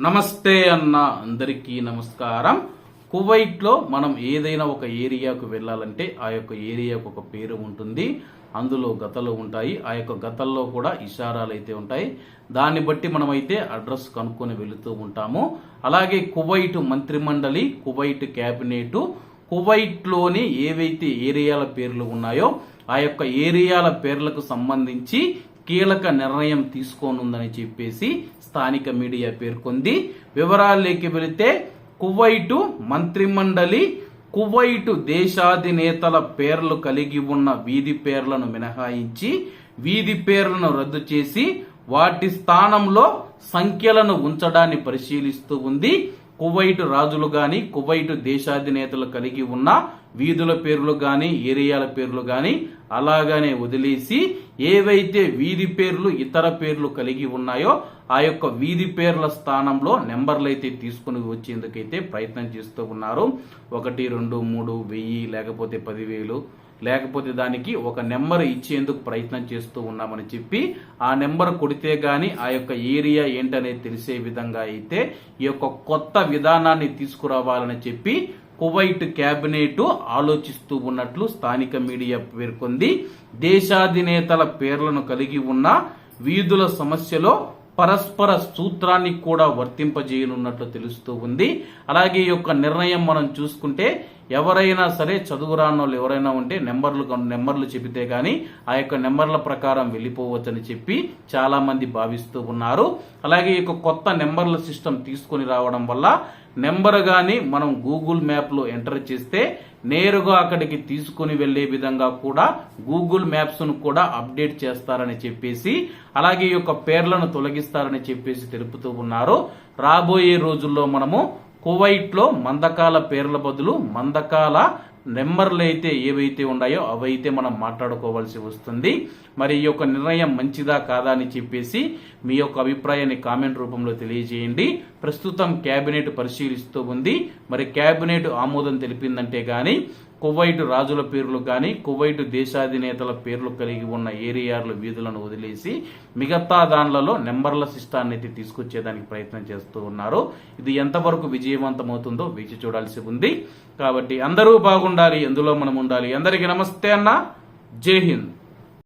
నమస్తే అన్న అందరికీ నమస్కారం. కువైట్లో మనం ఏదైనా ఒక ఏరియాకు వెళ్ళాలంటే ఆ యొక్క ఏరియాకు ఒక పేరు ఉంటుంది. అందులో గతలు ఉంటాయి. ఆ యొక్క గతల్లో కూడా ఇషారాలు అయితే ఉంటాయి. దాన్ని బట్టి మనమైతే అడ్రస్ కనుక్కొని వెళుతూ ఉంటాము. అలాగే కువైట్ మంత్రిమండలి కువైట్ క్యాబినెట్ కువైట్లోని ఏవైతే ఏరియాల పేర్లు ఉన్నాయో ఆ యొక్క ఏరియాల పేర్లకు సంబంధించి కీలక నిర్ణయం తీసుకోనుందని చెప్పేసి స్థానిక మీడియా పేర్కొంది. వివరాల్లోకి వెళితే కువైటు మంత్రిమండలి కువైటు దేశాధినేతల పేర్లు కలిగి ఉన్న వీధి పేర్లను మినహాయించి వీధి పేర్లను రద్దు చేసి వాటి స్థానంలో సంఖ్యలను ఉంచడాన్ని పరిశీలిస్తూ ఉంది. కువైట్ రాజులు గాని కువైట్ దేశాధినేతలు కలిగి ఉన్న వీధుల పేర్లు గాని ఏరియాల పేర్లు గాని అలాగనే వదిలేసి ఏవైతే వీధి పేర్లు ఇతర పేర్లు కలిగి ఉన్నాయో ఆ యొక్క వీధి పేర్ల స్థానంలో నెంబర్లు అయితే తీసుకుని వచ్చేందుకైతే ప్రయత్నం చేస్తూ ఉన్నారు. ఒకటి రెండు మూడు వెయ్యి లేకపోతే పదివేలు లేకపోతే దానికి ఒక నెంబర్ ఇచ్చేందుకు ప్రయత్నం చేస్తూ ఉన్నామని చెప్పి ఆ నెంబర్ కొడితే గాని ఆ యొక్క ఏరియా ఏంటనేది తెలిసే విధంగా అయితే ఈ యొక్క కొత్త విధానాన్ని తీసుకురావాలని చెప్పి కువైట్ క్యాబినెట్ ఆలోచిస్తూ ఉన్నట్లు స్థానిక మీడియా పేర్కొంది. దేశాధినేతల పేర్లను కలిగి ఉన్న వీధుల సమస్యలో పరస్పర సూత్రాన్ని కూడా వర్తింపజేయనున్నట్లు తెలుస్తూ ఉంది. అలాగే ఈ యొక్క నిర్ణయం మనం చూసుకుంటే ఎవరైనా సరే చదువురాని వాళ్ళు ఎవరైనా ఉంటే నెంబర్లు నెంబర్లు చెబితే కానీ ఆ యొక్క నెంబర్ల ప్రకారం వెళ్ళిపోవచ్చని చెప్పి చాలామంది భావిస్తూ ఉన్నారు. అలాగే ఈ యొక్క కొత్త నెంబర్ల సిస్టమ్ తీసుకొని రావడం వల్ల నెంబర్ కానీ మనం గూగుల్ మ్యాప్లో ఎంటర్ చేస్తే నేరుగా అక్కడికి తీసుకుని వెళ్ళే విధంగా కూడా గూగుల్ మ్యాప్స్ను కూడా అప్డేట్ చేస్తారని చెప్పేసి అలాగే ఈ యొక్క పేర్లను తొలగిస్తారని చెప్పేసి తెలుపుతూ ఉన్నారు. రాబోయే రోజుల్లో మనము కువైట్లో మందకాల పేర్ల బదులు మందకాల నెంబర్లు అయితే ఏవైతే ఉన్నాయో అవైతే మనం మాట్లాడుకోవాల్సి వస్తుంది. మరి ఈ యొక్క నిర్ణయం మంచిదా కాదా అని చెప్పేసి మీ యొక్క అభిప్రాయాన్ని కామెంట్ రూపంలో తెలియజేయండి. ప్రస్తుతం క్యాబినెట్ పరిశీలిస్తూ ఉంది. మరి క్యాబినెట్ ఆమోదం తెలిపిందంటే కానీ కువైట్ రాజుల పేర్లు కానీ కువైట్ దేశాధినేతల పేర్లు కలిగి ఉన్న ఏరియాల వీధులను వదిలేసి మిగతా దానిలలో నెంబర్ల సిస్టాన్ని అయితే తీసుకొచ్చేదానికి ప్రయత్నం చేస్తూ ఉన్నారు. ఇది ఎంతవరకు విజయవంతమవుతుందో వేచి చూడాల్సి ఉంది. కాబట్టి అందరూ బాగుండాలి ఎందులో మనం ఉండాలి? అందరికీ నమస్తే అన్న. జై హింద్.